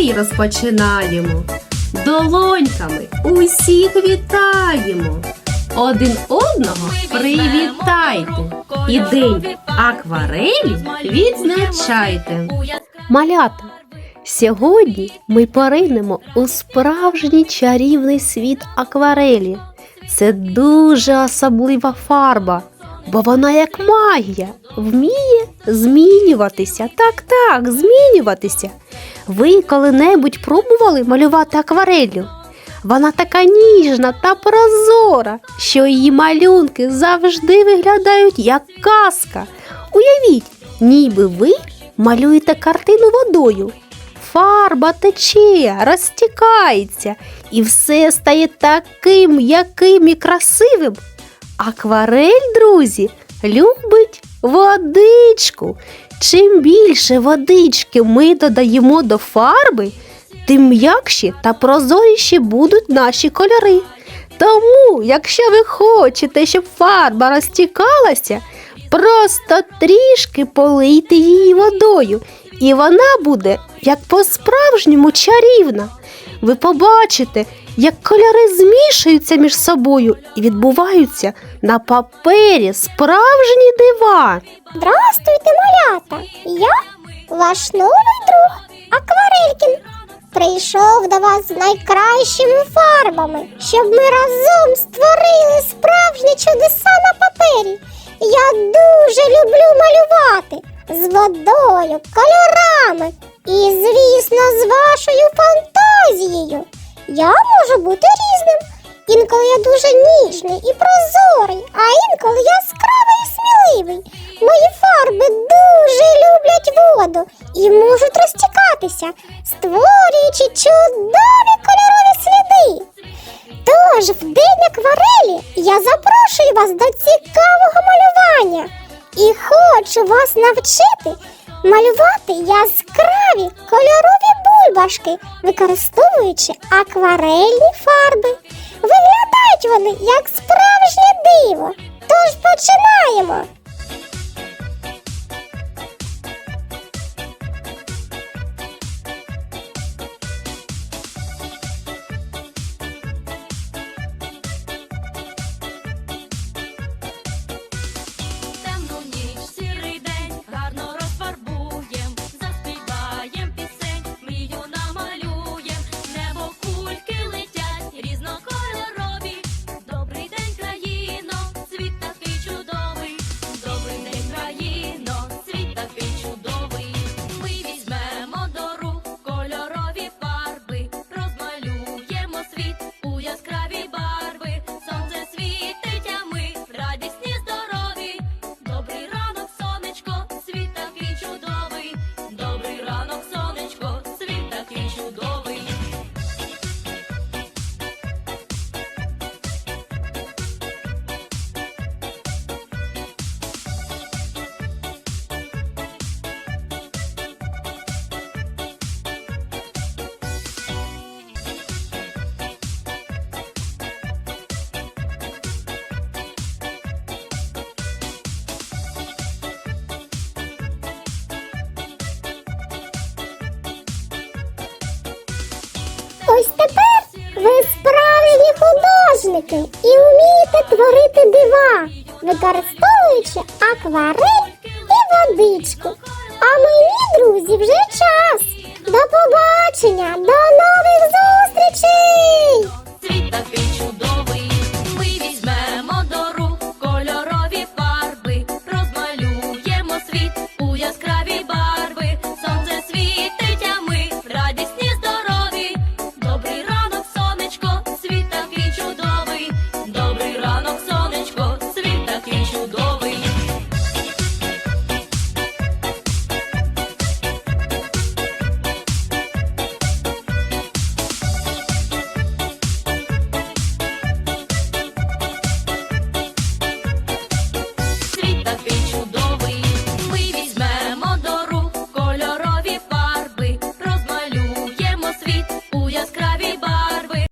свій розпочинаємо. Долоньками усіх вітаємо. Один одного привітайте. І день акварелі відзначайте. Малята, сьогодні ми поринемо у справжній чарівний світ акварелі. Це дуже особлива фарба, бо вона як магія, вміє змінюватися. Так, так, змінюватися. Ви коли-небудь пробували малювати аквареллю? Вона така ніжна та прозора, що її малюнки завжди виглядають як казка. Уявіть, ніби ви малюєте картину водою. Фарба тече, розтікається, і все стає таким м'яким і красивим. Акварель, друзі, любить водичку. Чим більше водички ми додаємо до фарби, тим м'якші та прозоріші будуть наші кольори. Тому, якщо ви хочете, щоб фарба розтікалася, просто трішки полийте її водою, і вона буде як по-справжньому чарівна. Ви побачите, як кольори змішуються між собою і відбуваються на папері справжні дива. Здравствуйте, малята! Я ваш новий друг Акварелькін. Прийшов до вас з найкращими фарбами, щоб ми разом створили справжні чудеса на папері. Я дуже люблю малювати з водою, кольорами і, звісно, з вашою фантазією. Я можу бути різним. Інколи я дуже ніжний і прозорий, а інколи яскравий і сміливий. Мої фарби дуже люблять воду і можуть розтікатися, створюючи чудові кольорові сліди. Тож в день акварелі я запрошую вас до цікавого малювання і хочу вас навчити малювати яскраві кольорові бульбашки, використовуючи акварельні фарби. Виглядають вони як справжнє диво. Тож починаємо. Художники і вмієте творити дива, використовуючи акварель і водичку. А мені, друзі, вже час. До побачення, до нових